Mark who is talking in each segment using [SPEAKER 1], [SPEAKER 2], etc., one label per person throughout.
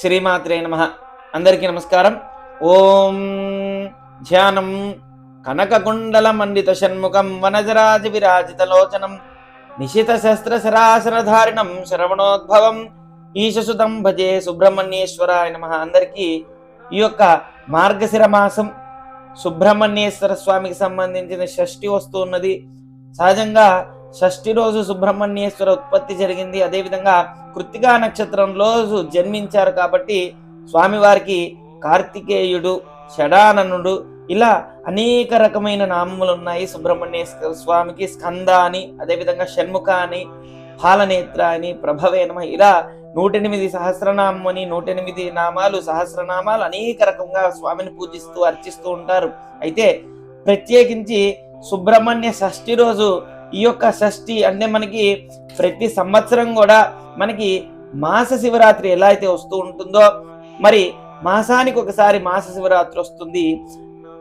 [SPEAKER 1] శ్రీమాత్రే నమ. అందరికీ నమస్కారం. ఓం ధ్యానం కనకకుండల మండిత షణ్ముఖం వనజరాజ విరాజిత లోచనం నిశిత శస్త్ర సరాసరధారిణం శ్రవణోద్భవం ఈశసుతం భజే సుబ్రహ్మణ్యేశ్వరాయ నమ. అందరికీ ఈ యొక్క మార్గశిర మాసం సుబ్రహ్మణ్యేశ్వర స్వామికి సంబంధించిన షష్ఠి వస్తున్నది సహజంగా షష్ఠి రోజు సుబ్రహ్మణ్యేశ్వర ఉత్పత్తి జరిగింది. అదేవిధంగా కృత్తికా నక్షత్రం రోజు జన్మించారు కాబట్టి స్వామివారికి కార్తికేయుడు షడాననుడు ఇలా అనేక రకమైన నామములు ఉన్నాయి. సుబ్రహ్మణ్యేశ్వర స్వామికి స్కంద అని అదేవిధంగా షణ్ముఖ అని పాలనేత్ర అని ప్రభవేనమ ఇలా నూటెనిమిది సహస్రనామం అని నూటెనిమిది నామాలు సహస్రనామాలు అనేక రకంగా స్వామిని పూజిస్తూ అర్చిస్తూ ఉంటారు. అయితే ప్రత్యేకించి సుబ్రహ్మణ్య షష్ఠి రోజు ఈ యొక్క షష్ఠి అంటే మనకి ప్రతి సంవత్సరం కూడా మనకి మాస శివరాత్రి ఎలా అయితే వస్తూ ఉంటుందో మరి మాసానికి ఒకసారి మాస శివరాత్రి వస్తుంది.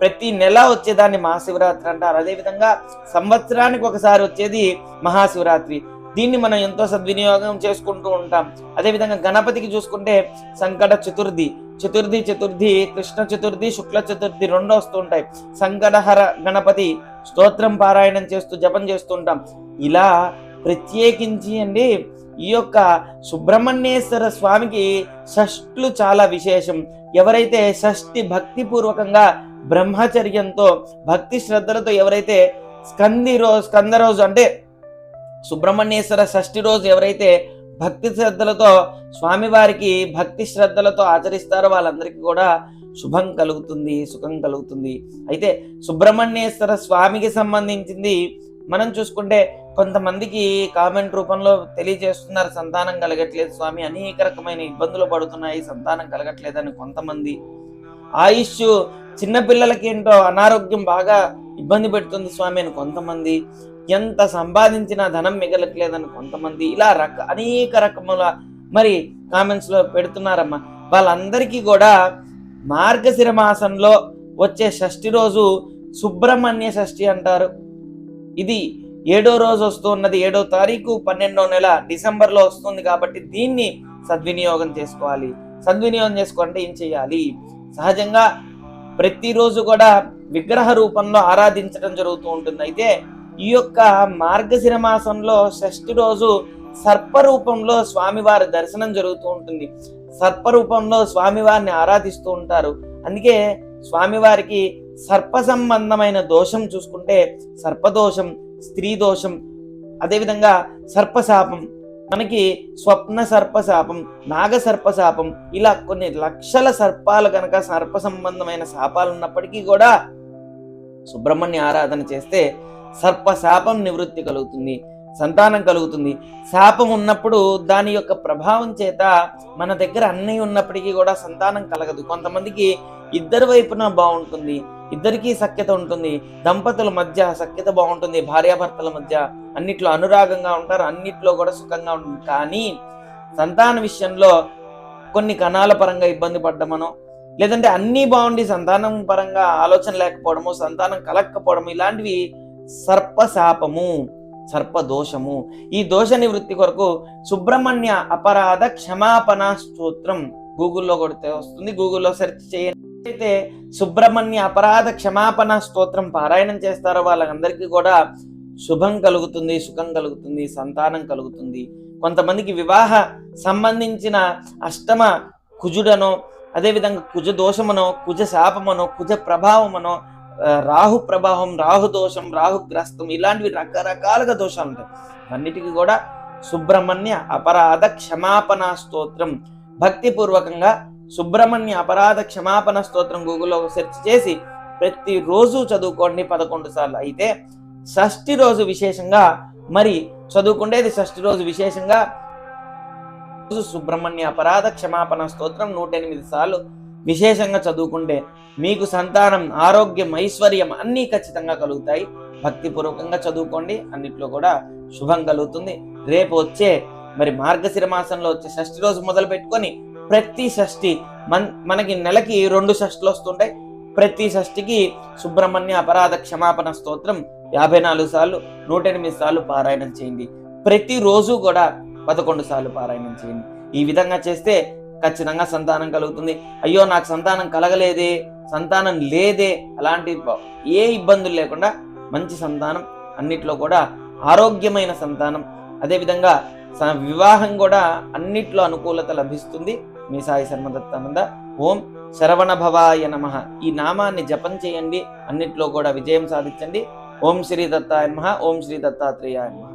[SPEAKER 1] ప్రతి నెల వచ్చేదాన్ని మహాశివరాత్రి అంటారు. అదేవిధంగా సంవత్సరానికి ఒకసారి వచ్చేది మహాశివరాత్రి. దీన్ని మనం ఎంతో సద్వినియోగం చేసుకుంటూ ఉంటాం. అదేవిధంగా గణపతికి చూసుకుంటే సంకట చతుర్థి. చతుర్థి చతుర్థి కృష్ణ చతుర్థి శుక్ల చతుర్థి రెండు వస్తూ ఉంటాయి. సంకటహర గణపతి స్తోత్రం పారాయణం చేస్తూ జపం చేస్తుంటాం ఇలా ప్రత్యేకించి అండి ఈ యొక్క సుబ్రహ్మణ్యేశ్వర స్వామికి షష్ఠులు చాలా విశేషం. ఎవరైతే షష్ఠి భక్తిపూర్వకంగా బ్రహ్మచర్యంతో భక్తి శ్రద్ధలతో ఎవరైతే స్కంది రోజు స్కంద రోజు అంటే సుబ్రహ్మణ్యేశ్వర షష్ఠి రోజు ఎవరైతే భక్తి శ్రద్ధలతో స్వామివారికి భక్తి శ్రద్ధలతో ఆచరిస్తారో వాళ్ళందరికీ కూడా శుభం కలుగుతుంది సుఖం కలుగుతుంది. అయితే సుబ్రహ్మణ్యేశ్వర స్వామికి సంబంధించింది మనం చూసుకుంటే కొంతమందికి కామెంట్ రూపంలో తెలియజేస్తున్నారు సంతానం కలగట్లేదు స్వామి అనేక రకమైన ఇబ్బందులు పడుతున్నాయి సంతానం కలగట్లేదని కొంతమంది. ఆయుష్ చిన్నపిల్లలకి ఏంటో అనారోగ్యం బాగా ఇబ్బంది పెడుతుంది స్వామి అని కొంతమంది. ఎంత సంపాదించినా ధనం మిగలట్లేదని కొంతమంది ఇలా రక అనేక రకముల మరి కామెంట్స్లో పెడుతున్నారమ్మ పెడుతున్నారమ్మా. వాళ్ళందరికీ కూడా మార్గశిర మాసంలో వచ్చే షష్ఠి రోజు సుబ్రహ్మణ్య షష్ఠి అంటారు. ఇది ఏడో రోజు వస్తున్నది ఏడో తారీఖు పన్నెండో నెల డిసెంబర్లో వస్తుంది కాబట్టి దీన్ని సద్వినియోగం చేసుకోవాలి. సద్వినియోగం చేసుకోవాలంటే ఏం చేయాలి? సహజంగా ప్రతిరోజు కూడా విగ్రహ రూపంలో ఆరాధించడం జరుగుతూ ఉంటుంది. అయితే ఈ యొక్క మార్గశిర మాసంలో షష్ఠి రోజు సర్ప రూపంలో స్వామివారి దర్శనం జరుగుతూ ఉంటుంది. సర్ప రూపంలో స్వామివారిని ఆరాధిస్తూ ఉంటారు. అందుకే స్వామివారికి సర్ప సంబంధమైన దోషం చూసుకుంటే సర్పదోషం స్త్రీ దోషం అదేవిధంగా సర్పశాపం మనకి స్వప్న సర్పశాపం నాగ సర్పశాపం ఇలా కొన్ని లక్షల సర్పాలు కనుక సర్ప సంబంధమైన శాపాలు ఉన్నప్పటికీ కూడా సుబ్రహ్మణ్య ఆరాధన చేస్తే సర్ప శాపం నివృత్తి కలుగుతుంది సంతానం కలుగుతుంది. శాపం ఉన్నప్పుడు దాని యొక్క ప్రభావం చేత మన దగ్గర అన్నీ ఉన్నప్పటికీ కూడా సంతానం కలగదు. కొంతమందికి ఇద్దరి వైపున బాగుంటుంది ఇద్దరికీ సఖ్యత ఉంటుంది. దంపతుల మధ్య సఖ్యత బాగుంటుంది భార్యాభర్తల మధ్య అన్నిట్లో అనురాగంగా ఉంటారు అన్నిట్లో కూడా సుఖంగా ఉంటుంది. కానీ సంతాన విషయంలో కొన్ని కణాల పరంగా ఇబ్బంది పడ్డమనో లేదంటే అన్నీ బాగుండి సంతానం పరంగా ఆలోచన లేకపోవడము సంతానం కలగకపోవడము ఇలాంటివి సర్పశాపము సర్పదోషము. ఈ దోష నివృత్తి కొరకు సుబ్రహ్మణ్య అపరాధ క్షమాపణ స్తోత్రం గూగుల్లో కొడితే వస్తుంది. గూగుల్లో సెర్చ్ చేయండి అయితే సుబ్రహ్మణ్య అపరాధ క్షమాపణ స్తోత్రం పారాయణం చేస్తారో వాళ్ళందరికీ కూడా శుభం కలుగుతుంది సుఖం కలుగుతుంది సంతానం కలుగుతుంది. కొంతమందికి వివాహ సంబంధించిన అష్టమ కుజుడనో అదేవిధంగా కుజ దోషమనో కుజ శాపమనో కుజ ప్రభావమనో రాహు ప్రభావం రాహు దోషం రాహుగ్రస్తం ఇలాంటివి రకరకాలుగా దోషాలు ఉంటాయి. అన్నిటికీ కూడా సుబ్రహ్మణ్య అపరాధ క్షమాపణ స్తోత్రం. భక్తిపూర్వకంగా సుబ్రహ్మణ్య అపరాధ క్షమాపణ స్తోత్రం గూగుల్లో సెర్చ్ చేసి ప్రతిరోజు చదువుకోండి పదకొండు సార్లు. అయితే షష్ఠి రోజు విశేషంగా మరి చదువుకుండేది షష్ఠి రోజు విశేషంగా సుబ్రహ్మణ్య అపరాధ క్షమాపణ స్తోత్రం నూట ఎనిమిది సార్లు విశేషంగా చదువుకుంటే మీకు సంతానం ఆరోగ్యం ఐశ్వర్యం అన్నీ ఖచ్చితంగా కలుగుతాయి. భక్తిపూర్వకంగా చదువుకోండి. అన్నిట్లో కూడా శుభం కలుగుతుంది. రేపు వచ్చే మరి మార్గశిర మాసంలో వచ్చే షష్ఠి రోజు మొదలు పెట్టుకొని ప్రతి షష్ఠి మన్ మనకి నెలకి రెండు షష్ఠులు వస్తుంటాయి. ప్రతి షష్ఠికి సుబ్రహ్మణ్య అపరాధ క్షమాపణ స్తోత్రం యాభై నాలుగు సార్లు నూట ఎనిమిది సార్లు పారాయణం చేయండి. ప్రతిరోజు కూడా పదకొండు సార్లు పారాయణం చేయండి. ఈ విధంగా చేస్తే ఖచ్చితంగా సంతానం కలుగుతుంది. అయ్యో నాకు సంతానం కలగలేదే సంతానం లేదే అలాంటి ఏ ఇబ్బందులు లేకుండా మంచి సంతానం అన్నిట్లో కూడా ఆరోగ్యమైన సంతానం. అదేవిధంగా స- వివాహం కూడా అన్నిట్లో అనుకూలత లభిస్తుంది. మీ సాయి శర్మదత్తానంద ఓం శరవణ భవాయ నమ. ఈ నామాన్ని జపం చేయండి. అన్నిట్లో కూడా విజయం సాధించండి. ఓం శ్రీ దత్తాయ నమ. ఓం శ్రీ దత్తాత్రేయాయ నమ.